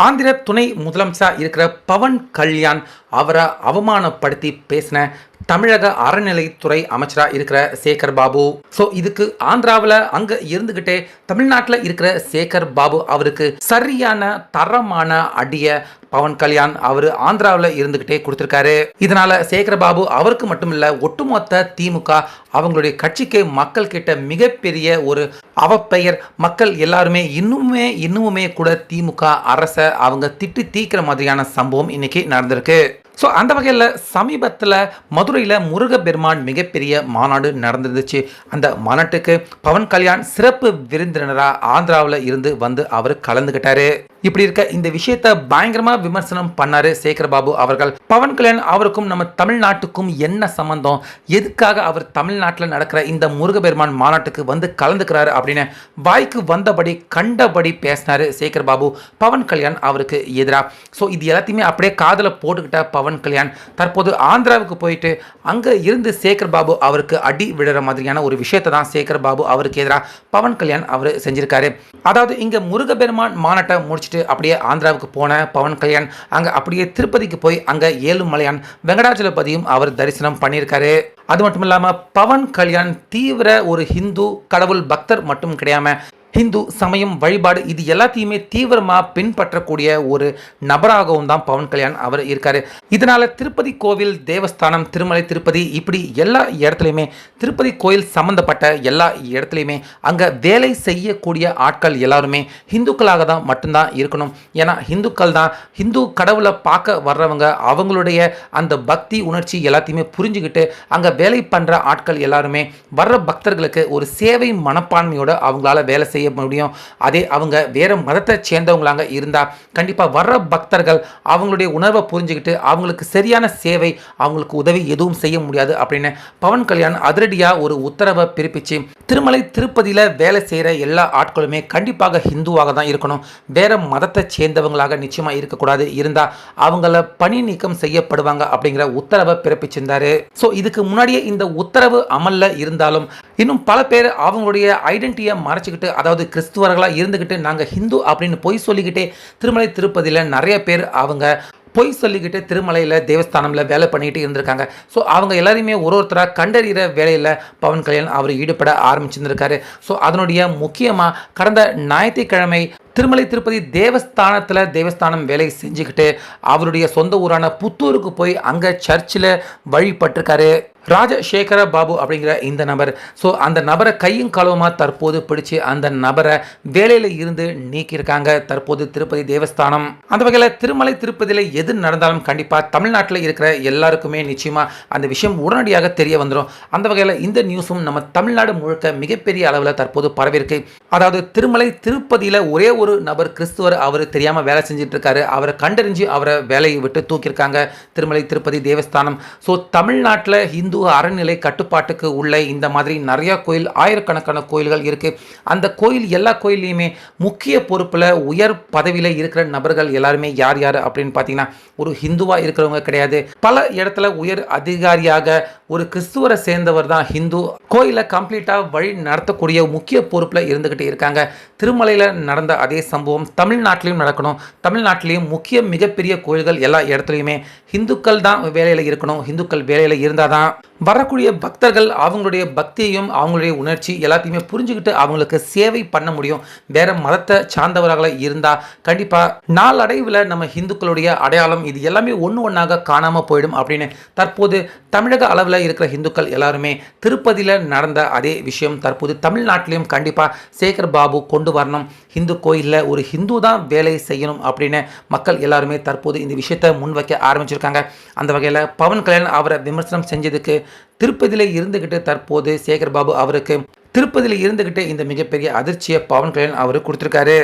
ஆந்திர துணை முதலமைச்சராக இருக்கிற பவன் கல்யாண் அவரை அவமானப்படுத்தி பேசின தமிழக அறநிலைத்துறை அமைச்சராக இருக்கிற சேகர் பாபு. ஸோ இதுக்கு ஆந்திராவில் அங்கே இருந்துக்கிட்டே தமிழ்நாட்டில் இருக்கிற சேகர் பாபு அவருக்கு சரியான தரமான அடியை பவன் கல்யாண் அவர் ஆந்திராவில் இருந்துக்கிட்டே கொடுத்துருக்காரு. இதனால சேகர் பாபு அவருக்கு மட்டும் இல்லை ஒட்டுமொத்த திமுக அவங்களுடைய கட்சிக்கு மக்கள் கிட்ட மிகப்பெரிய ஒரு அவப்பெயர். மக்கள் எல்லாருமே இன்னுமே இன்னுமே கூட திமுக அரசை அவங்க திட்டு தீக்கிற மாதிரியான சம்பவம் இன்னைக்கு நடந்திருக்கு. ஸோ அந்த வகையில் சமீபத்தில் மதுரையில் முருகப்பெருமான் மிகப்பெரிய மாநாடு நடந்துருந்துச்சு. அந்த மாநாட்டுக்கு பவன் கல்யாண் சிறப்பு விருந்தினராக ஆந்திராவில் இருந்து வந்து அவர் கலந்துக்கிட்டாரு இப்படி இருக்க இந்த விஷயத்தை பயங்கரமா விமர்சனம் பண்ணாரு சேகர் பாபு அவர்கள். பவன் கல்யாண் அவருக்கும் நம்ம தமிழ்நாட்டுக்கும் என்ன சம்பந்தம்? எதுக்காக அவர் தமிழ்நாட்டில் நடக்கிற இந்த முருகபெருமான் மாநாட்டுக்கு வந்து கலந்துக்கிறாரு அப்படின்னு வாய்க்கு வந்தபடி கண்டபடி பேசினாரு சேகர் பாபு பவன் கல்யாண் அவருக்கு எதிராக ஸோ இது எல்லாத்தையுமே அப்படியே காதில் போட்டுக்கிட்ட பவன் கல்யாண் தற்போது ஆந்திராவுக்கு போயிட்டு அங்கே இருந்து சேகர் பாபு அவருக்கு அடி விடுற மாதிரியான ஒரு விஷயத்தை தான் சேகர் பாபு அவருக்கு எதிராக பவன் கல்யாண் அவர் செஞ்சிருக்காரு. அதாவது இங்கே முருகபெருமான் மாநாட்டை முடிச்சுட்டு அப்படியே ஆந்திராவுக்கு போன பவன் கல்யாண் அங்கே அப்படியே திருப்பதிக்கு போய் அங்கே ஏழுமலையான் வெங்கடாச்சலபதியும் அவர் தரிசனம் பண்ணியிருக்காரு. அது மட்டும் இல்லாமல் பவன் கல்யாண் தீவிர ஒரு ஹிந்து கடவுள் பக்தர் மட்டும் கிடையாமல் ஹிந்து சமயம் வழிபாடு இது எல்லாத்தையுமே தீவிரமாக பின்பற்றக்கூடிய ஒரு நபராகவும் தான் பவன் கல்யாண் அவர் இருக்கார். இதனால் திருப்பதி கோவில் தேவஸ்தானம் திருமலை திருப்பதி இப்படி எல்லா இடத்துலையுமே திருப்பதி கோயில் சம்பந்தப்பட்ட எல்லா இடத்துலையுமே அங்கே வேலை செய்யக்கூடிய ஆட்கள் எல்லாருமே ஹிந்துக்களாக தான் மட்டும்தான் இருக்கணும். ஏன்னா ஹிந்துக்கள் தான் ஹிந்து கடவுளை பார்க்க வர்றவங்க அவங்களுடைய அந்த பக்தி உணர்ச்சி எல்லாத்தையுமே புரிஞ்சுக்கிட்டு அங்கே வேலை பண்ணுற ஆட்கள் எல்லாருமே வர்ற பக்தர்களுக்கு ஒரு சேவை மனப்பான்மையோடு அவங்களால வேலை செய்ய செய்ய முடியும். அதே அவங்க வேறு மதத்தை சேர்ந்தவங்களாங்க இருந்தால் கண்டிப்பாக வர்ற பக்தர்கள் அவங்களுடைய உணர்வை புரிஞ்சுக்கிட்டு அவங்களுக்கு சரியான சேவை அவங்களுக்கு உதவி எதுவும் செய்ய முடியாது அப்படின்னு பவன் கல்யாண் அதிரடியாக ஒரு உத்தரவை பிறப்பிச்சு திருமலை திருப்பதியில் வேலை செய்கிற எல்லா ஆட்களுமே கண்டிப்பாக ஹிந்துவாக தான் இருக்கணும். வேறு மதத்தை சேர்ந்தவங்களாக நிச்சயமாக இருக்கக்கூடாது. இருந்தால் அவங்கள பணி நீக்கம் செய்யப்படுவாங்க அப்படிங்கிற உத்தரவை பிறப்பிச்சிருந்தாரு. ஸோ இதுக்கு முன்னாடியே இந்த உத்தரவு அமலில் இருந்தாலும் இன்னும் பல பேர் அவங்களுடைய ஐடென்டிட்டியை மறைச்சிக்கிட்டு அதாவது கிறிஸ்துவர்களாக இருந்துக்கிட்டு நாங்கள் ஹிந்து அப்படின்னு பொய் சொல்லிக்கிட்டே திருமலை திருப்பதியில் நிறைய பேர் அவங்க பொய் சொல்லிக்கிட்டு திருமலையில் தேவஸ்தானமில் வேலை பண்ணிக்கிட்டு இருந்திருக்காங்க. ஸோ அவங்க எல்லாரையுமே ஒரு ஒருத்தராக கண்டறிகிற வேலையில் பவன் கல்யாண் அவர் ஈடுபட ஆரம்பிச்சிருந்திருக்காரு. ஸோ அதனுடைய முக்கியமாக கடந்த ஞாயிற்றுக்கிழமை திருமலை திருப்பதி தேவஸ்தானத்தில் தேவஸ்தானம் வேலை செஞ்சுக்கிட்டு அவருடைய சொந்த ஊரான புத்தூருக்கு போய் அங்கே சர்ச்சில் வழிபட்டிருக்காரு ராஜசேகர பாபு அப்படிங்கிற இந்த நபர். ஸோ அந்த நபரை கையும் களவுமாக தற்போது பிடிச்சு அந்த நபரை வேலையில் இருந்து நீக்கியிருக்காங்க தற்போது திருப்பதி தேவஸ்தானம். அந்த வகையில் திருமலை திருப்பதியில் எது நடந்தாலும் கண்டிப்பாக தமிழ்நாட்டில் இருக்கிற எல்லாருக்குமே நிச்சயமாக அந்த விஷயம் உடனடியாக தெரிய வந்துடும் அந்த வகையில் இந்த நியூஸும் நம்ம தமிழ்நாடு முழுக்க மிகப்பெரிய அளவில் தற்போது பரவிருக்கு அதாவது திருமலை திருப்பதியில் ஒரே ஒரு நபர் கிறிஸ்துவர் அவர் தெரியாமல் வேலை செஞ்சுட்டு இருக்காரு அவரை கண்டறிஞ்சு அவரை வேலையை விட்டு தூக்கியிருக்காங்க திருமலை திருப்பதி தேவஸ்தானம். ஸோ தமிழ்நாட்டில் இந்த அறநிலை கட்டுப்பாட்டுக்கு உள்ள இந்த மாதிரி நிறையா கோயில் ஆயிரக்கணக்கான கோயில்கள் இருக்குது அந்த கோயில் எல்லா கோயில்லையுமே முக்கிய பொறுப்பில் உயர் பதவியில் இருக்கிற நபர்கள் எல்லாருமே யார் யார் அப்படின்னு பார்த்தீங்கன்னா ஒரு ஹிந்துவாக இருக்கிறவங்க கிடையாது. பல இடத்துல உயர் அதிகாரியாக ஒரு கிறிஸ்துவரை சேர்ந்தவர் தான் ஹிந்து. கோயிலை கம்ப்ளீட்டாக வழி நடத்தக்கூடிய முக்கிய பொறுப்பில் இருந்துக்கிட்டு இருக்காங்க. திருமலையில் நடந்த அதே சம்பவம் தமிழ்நாட்டிலையும் நடக்கணும். தமிழ்நாட்டிலையும் முக்கிய மிகப்பெரிய கோயில்கள் எல்லா இடத்துலையுமே. ஹிந்துக்கள் தான் வேலையில் இருக்கணும். ஹிந்துக்கள் வேலையில் இருந்தால் தான் வரக்கூடிய பக்தர்கள் அவங்களுடைய பக்தியையும் அவங்களுடைய உணர்ச்சி எல்லாத்தையுமே புரிஞ்சுக்கிட்டு அவங்களுக்கு சேவை பண்ண முடியும். வேற மதத்தை சார்ந்தவர்களாக இருந்தால் கண்டிப்பாக நாளடைவில் நம்ம ஹிந்துக்களுடைய அடையாளம் இது எல்லாமே ஒன்று ஒன்றாக காணாமல் போயிடும் அப்படின்னு தற்போது தமிழக அளவில் இருக்கிற ஹிந்துக்கள் எல்லாருமே திருப்பதியில் நடந்த அதே விஷயம் தற்போது தமிழ்நாட்டிலையும் கண்டிப்பாக சேகர் பாபு கொண்டு வரணும். ஹிந்து கோயிலில் ஒரு ஹிந்து தான் வேலை செய்யணும் அப்படின்னு மக்கள் எல்லாருமே தற்போது இந்த விஷயத்தை முன்வைக்க ஆரம்பிச்சிருக்காங்க. அந்த வகையில் பவன் கல்யாண் அவரை விமர்சனம் செஞ்சதுக்கு திருப்பதியில் இருந்துக்கிட்டு தற்போது சேகர் பாபு அவருக்கு திருப்பதியில் இருந்துக்கிட்டு இந்த மிகப்பெரிய அதிர்ச்சியை பவன் கல்யாண் அவர் கொடுத்துருக்காரு.